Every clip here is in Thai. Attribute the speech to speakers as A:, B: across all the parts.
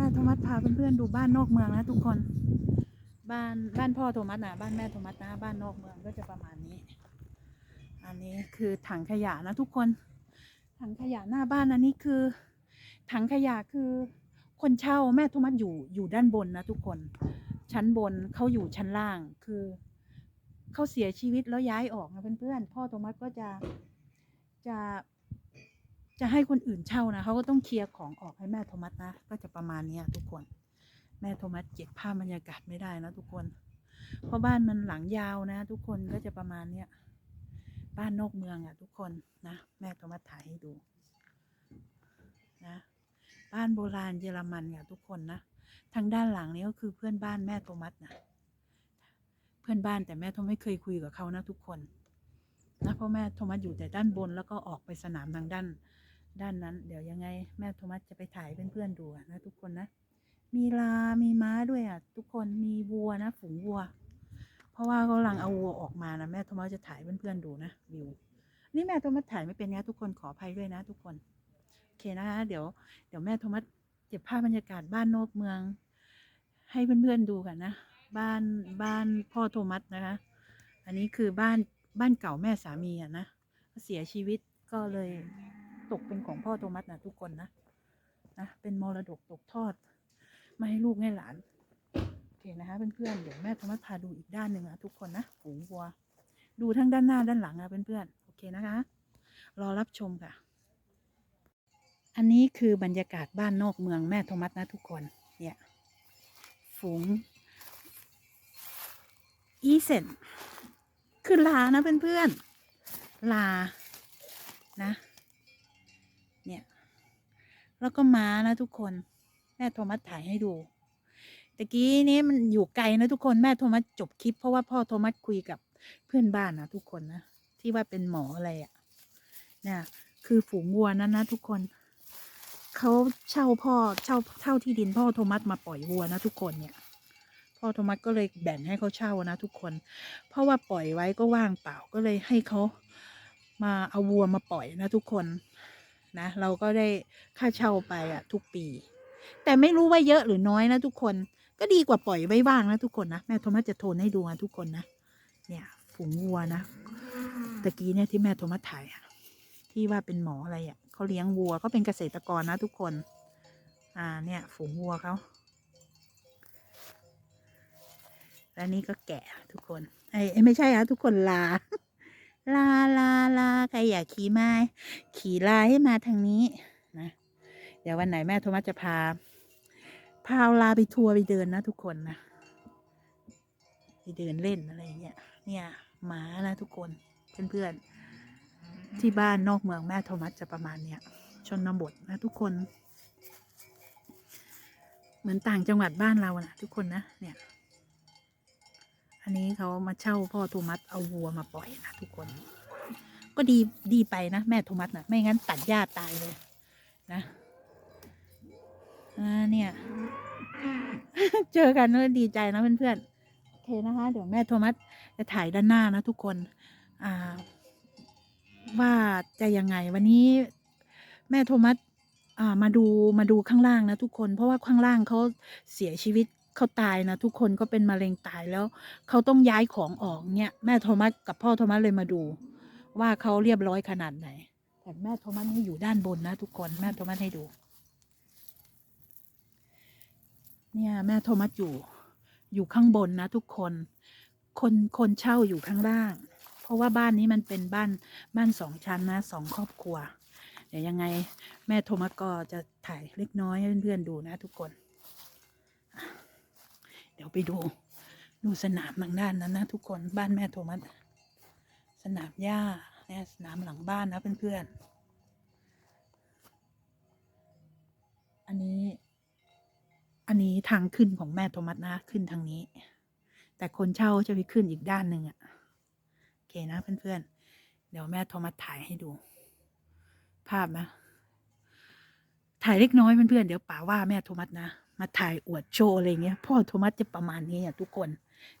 A: ม่โทมัสพาเพื่อนๆดูบ้านนอกเมืองนะทุกคน บ้านบ้านพ่อโทมัสนะบ้านแม่โทมัสนะบ้านนอกเมืองก็จะประมาณนี้ อันนี้คือถังขยะนะทุกคน ถังขยะหน้าบ้านอันนี้คือ ถังขยะคือคนเช่าแม่โทมัสอยู่อยู่ด้านบนนะทุกคน ชั้นบนเขาอยู่ชั้นล่างคือเขาเสียชีวิตแล้วย้ายออกนะเพื่อนๆพ่อโทมัสก็จะจะ จะให้คนอื่นเช่านะเขาก็ต้องเคลียร์ของออกให้แม่โทมัสนะ ก็จะประมาณนี้ทุกคน แม่โทมัสเก็บภาพบรรยากาศไม่ได้นะทุกคน เพราะบ้านมันหลังยาวนะ ทุกคนก็จะประมาณเนี้ยบ้านนอกเมืองอะทุกคนนะแม่โทมัสถ่ายให้ดูนะบ้านโบราณเยอรมันอะทุกคนนะทางด้านหลังนี้ก็คือเพื่อนบ้านแม่โทมัสนะเพื่อนบ้านแต่แม่โทมัสไม่เคยคุยกับเขานะทุกคนนะเพราะแม่โทมัสอยู่แต่ด้านบนแล้วก็ออกไปสนามทางด้าน ด้านนั้น เดี๋ยวยังไงแม่โทมัสจะไปถ่ายเพื่อนๆดูนะทุกคนนะ มีลา มีม้าด้วยอะ ทุกคน มีวัวนะฝูงวัว เพราะว่าเขากำลังเอาวัวออกมานะแม่โทมัสจะถ่ายเพื่อนๆดูนะวิว นี่แม่โทมัสถ่ายไม่เป็นนะทุกคนขออภัยด้วยนะ ทุกคน โอเคนะคะ เดี๋ยว เดี๋ยวแม่โทมัสเก็บภาพบรรยากาศบ้านนอกเมือง ให้เพื่อนๆดูกันนะ บ้าน บ้านพ่อโทมัสนะคะ อันนี้คือบ้าน บ้านเก่าแม่สามีอะนะ เสียชีวิตก็เลย ตกเป็นของพ่อโทมัสนะทุกคนนะนะเป็นมรดกตกทอด มาให้ลูกให้หลานโอเคนะคะเพื่อนๆเดี๋ยวแม่โทมัสพาดูอีกด้านหนึ่งอะทุกคนนะฝูงวัว ดูทั้งด้านหน้าด้านหลังอะเพื่อนๆโอเคนะคะ รอรับชมค่ะ อันนี้คือบรรยากาศบ้านนอกเมืองแม่โทมัสนะทุกคนเนี่ยฝูงอีเซนคือลานะเพื่อนๆลานะ แล้วก็ม้านะทุกคน แม่โทมัสถ่ายให้ดูตะกี้นี้มันอยู่ไกลนะทุกคนแม่โทมัสจบคลิปเพราะว่าพ่อโทมัสคุยกับเพื่อนบ้านนะทุกคนนะที่ว่าเป็นหมออะไรอะ่ะเนี่ยคือฝูงวัวนั้นนะทุกคนเขาเช่าพ่อเช่าเช่าที่ดินพ่อโทมัสมาปล่อยวัวนะทุกคนเนี่ย พ่อโทมัสก็เลยแบ่งให้เขาเช่านะทุกคน เพราะว่าปล่อยไว้ก็ว่างเปล่าก็เลยให้เขามาเอาวัวมาปล่อยนะทุกคน นะ เราก็ได้ค่าเช่าไปอะทุกปี แต่ไม่รู้ว่าเยอะหรือน้อยนะทุกคนก็ดีกว่าปล่อยไว้ว่างนะทุกคนนะ แม่โทมัสจะโทนให้ดูนะทุกคนนะ เนี่ย ฝูงวัวนะตะกี้เนี่ยที่แม่โทมัสถ่ายอะที่ว่าเป็นหมออะไรอะเขาเลี้ยงวัวเขาเป็นเกษตรกรนะทุกคน อ่าเนี่ย ฝูงวัวเขาและนี่ก็แกะทุกคนไอ้ไม่ใช่อะทุกคนลา ลาลาลาใครอยากขี่มาขี่ลาให้มาทางนี้นะ เดี๋ยววันไหนแม่โทมัสจะพา พาลาไปทัวร์ไปเดินนะทุกคนนะ ไปเดินเล่นอะไรอย่างเงี้ย เนี่ยหมานะทุกคนเพื่อนๆที่บ้านนอกเมืองแม่โทมัสจะประมาณเนี้ยชนบทนะทุกคน เหมือนต่างจังหวัดบ้านเรานะทุกคนนะเนี่ย นนี้เขามาเช่าพ่อโทมัสเอาวัวมาปล่อยนะทุกคน ก็ดีดีไปนะแม่โทมัสนะไม่งั้นตัดหญ้าตายเลยนะอ่าเนี่ย เจอกันก็ดีใจนะเพื่อนๆโอเคนะคะเดี๋ยวแม่โทมัสจะถ่ายด้านหน้านะทุกคนอ่าว่าจะยังไงวันนี้แม่โทมัสอ่ามาดูมาดูข้างล่างนะทุกคน เพราะว่าข้างล่างเขาเสียชีวิต เขาตายนะทุกคนก็เป็นมะเร็งตายแล้ว เขาต้องย้ายของออกเนี่ยแม่โทมัสกับพ่อโทมัสเลยมาดู ว่าเขาเรียบร้อยขนาดไหน แต่แม่โทมัสนี่อยู่ด้านบนนะทุกคนแม่โทมัสให้ดู เนี่ยแม่โทมัสอยู่ อยู่ข้างบนนะทุกคน คนคนเช่าอยู่ข้างล่าง เพราะว่าบ้านนี้มันเป็นบ้านบ้านสองชั้นนะสองครอบครัวเดี๋ยวยังไงแม่โทมัสก็จะถ่ายเล็กน้อยให้เพื่อนๆดูนะทุกคน ดี๋ยวไปดู ดูสนามทางด้านนั้นนะทุกคนบ้านแม่โทมัสสนามหญ้าเนี่ยสนามหลังบ้านนะเพื่อนๆอันนี้ อันนี้ทางขึ้นของแม่โทมัสนะขึ้นทางนี้ แต่คนเช่าจะไปขึ้นอีกด้านหนึ่งอะโอเคนะเพื่อนๆเดี๋ยวแม่โทมัสถ่ายให้ดู ภาพนะถ่ายเล็กน้อยเพื่อนๆเดี๋ยวป๋าว่าแม่โทมัสนะ มาถ่ายอวดโชว์อะไรเงี้ย พ่อโทมัสจะประมาณนี้อะทุกคน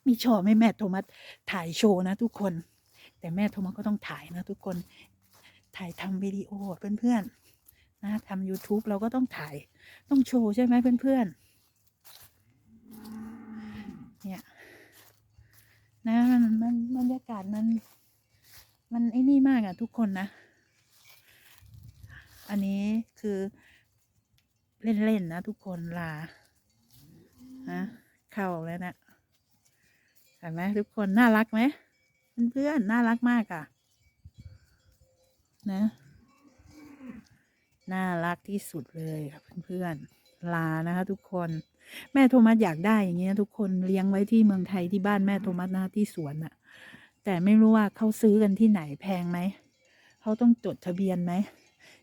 A: มีชอบให้แม่โทมัสถ่ายโชว์นะทุกคน แต่แม่โทมัสก็ต้องถ่ายนะทุกคนถ่ายทำวิดีโอเพื่อนๆนะทำ YouTube เราก็ต้องถ่ายต้องโชว์ใช่ไหมเพื่อนๆเนี่ยนะมันมันบรรยากาศมันมันไอ้นี่มากอะทุกคนนะ อันนี้คือ เล่นๆนะทุกคนลาฮะเข้าแล้วนะเห็นไหมทุกคนน่ารักไหมเพื่อนๆน่ารักมากอะนะ น่ารักที่สุดเลยค่ะเพื่อนๆลานะคะทุกคนแม่โทมัสอยากได้อย่างเงี้ยทุกคนเลี้ยงไว้ที่เมืองไทยที่บ้านแม่โทมัสนะที่สวนน่ะแต่ไม่รู้ว่าเขาซื้อกันที่ไหนแพงไหมเขาต้องจดทะเบียนไหม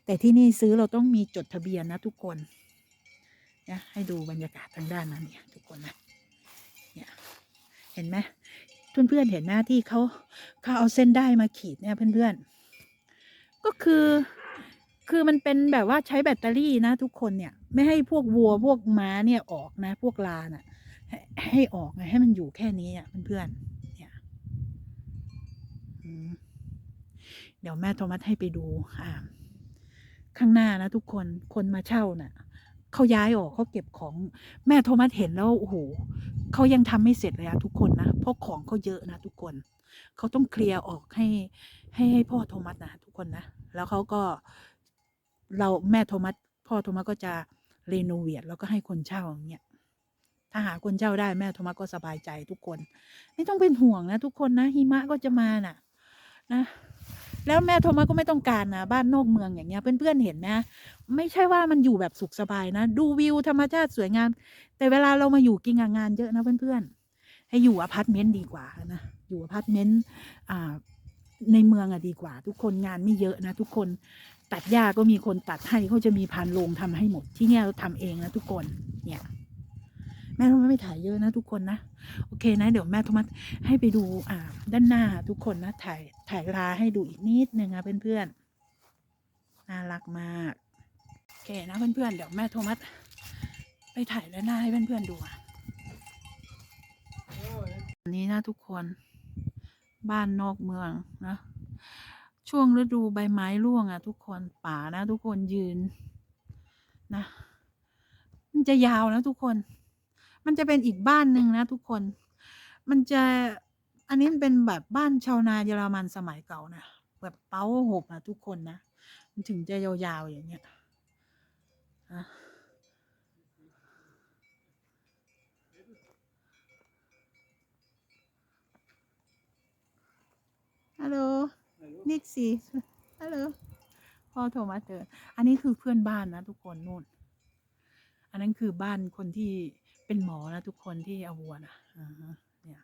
A: แต่ที่นี่ซื้อเราต้องมีจดทะเบียนนะทุกคน นะให้ดูบรรยากาศทางด้านนั้นเนี่ยทุกคนนะเนี่ยเห็นไหมเพื่อนๆเห็นหน้าที่เขาเขาเอาเส้นได้มาขีดเนี่ยเพื่อนๆ ก็คือคือมันเป็นแบบว่าใช้แบตเตอรี่นะ ทุกคนเนี่ยไม่ให้พวกวัวพวกม้าเนี่ยออกนะ พวกลาน่ะให้ให้ออกไงให้มันอยู่แค่นี้อะเพื่อนๆเนี่ยเดี๋ยวแม่โทมัสให้ไปดูอ่าข้างหน้านะทุกคนคนมาเช่าน่ะ เขาย้ายออกเขาเก็บของแม่โทมัสเห็นแล้วโอ้โหเขายังทำไม่เสร็จเลยอะทุกคนนะเพราะของเขาเยอะนะทุกคนเขาต้องเคลียร์ออกให้ให้ให้พ่อโทมัสนะทุกคนนะแล้วเขาก็เราแม่โทมัสพ่อโทมัสก็จะรีโนเวทแล้วก็ให้คนเช่าอย่างเงี้ยถ้าหาคนเช่าได้แม่โทมัสก็สบายใจทุกคน ไม่ต้องเป็นห่วงนะทุกคนนะหิมะก็จะมาน่ะ นะ แล้วแม่โทมัสก็ไม่ต้องการนะบ้านนอกเมืองอย่างเงี้ยเพื่อนๆเห็นไหมไม่ใช่ว่ามันอยู่แบบสุขสบายนะ ดูวิวธรรมชาติสวยงาม แต่เวลาเรามาอยู่กินงานเยอะนะเพื่อนๆ ให้อยู่อพาร์ตเมนต์ดีกว่านะอยู่อพาร์ตเมนต์อ่าในเมืองอะดีกว่า ทุกคนงานไม่เยอะนะ ทุกคนตัดหญ้าก็มีคนตัดให้เขาจะมีพานโรงทำให้หมดที่เนี่ยเราทำเองนะทุกคนเนี่ย แม่โทมัสไม่ถ่ายเยอะนะทุกคนนะ โอเคนะ เดี๋ยวแม่โทมัสให้ไปดูอ่าด้านหน้าทุกคนนะ ถ่ายถ่ายลาให้ดูอีกนิดนึงนะเพื่อนๆน่ารักมาก โอเคนะเพื่อนๆเดี๋ยวแม่โทมัสไปถ่ายด้านหน้าให้เพื่อนๆดูอะอันนี้นะทุกคนบ้านนอกเมืองนะช่วงฤดูใบไม้ร่วงอะ ทุกคนป่านะ ทุกคนยืนนะมันจะยาวนะทุกคน มันจะเป็นอีกบ้านหนึ่งนะทุกคน มันจะ อันนี้มันเป็นแบบบ้านชาวนาเยอรมันสมัยเก่านะ แบบเป้าหกนะทุกคนนะ มันถึงจะยาวๆอย่างเงี้ยนะฮัลโหลนิกซี่ฮัลโหลพ่อโทรมาเจออันนี้คือเพื่อนบ้านนะทุกคนนู่น อันนั้นคือบ้านคนที่เป็นหมอนะทุกคนที่เอาวัวนะอะเนี่ย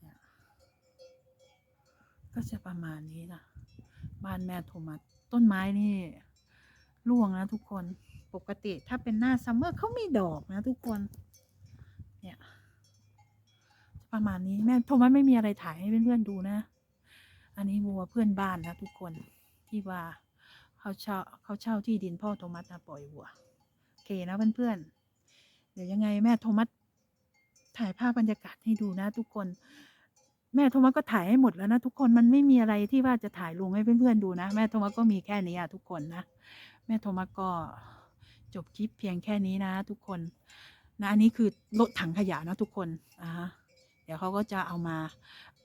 A: เนี่ยก็จะประมาณนี้นะบ้านแม่โทมัสต้นไม้นี่ร่วงนะทุกคนปกติถ้าเป็นหน้าซัมเมอร์เขามีดอกนะทุกคน เนี่ยประมาณนี้แม่โทมัสไม่มีอะไรถ่ายให้เพื่อนๆดูนะ อันนี้วัวเพื่อนบ้านนะทุกคนที่ว่าเขาเช่าเขาเช่าที่ดินพ่อโทมัสมาปล่อยวัวโอเคนะเพื่อนๆเดี๋ยวยังไงแม่โทมัสถ่ายภาพบรรยากาศให้ดูนะ ทุกคน แม่โทมัสก็ถ่ายให้หมดแล้วนะทุกคนมันไม่มีอะไรที่ว่าจะถ่ายลงให้เพื่อนๆดูนะ แม่โทมัสก็มีแค่นี้อะทุกคนนะแม่โทมัสก็จบคลิปเพียงแค่นี้นะ ทุกคนนะอันนี้คือรถถังขยะนะทุกคนอ่าฮะเดี๋ยวเขาก็จะเอามา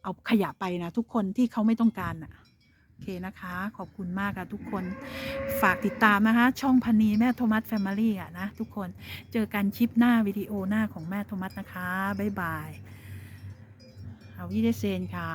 A: เอาขยะไปนะทุกคนที่เขาไม่ต้องการน่ะโอเคนะคะ ขอบคุณมากค่ะทุกคนฝากติดตามนะคะ ช่องพันนีแม่โทมัสแฟมิลี่อะนะทุกคนเจอกันคลิปหน้าวิดีโอหน้าของแม่โทมัสนะคะ บ๊ายบายเอาวิเดเซนค่ะ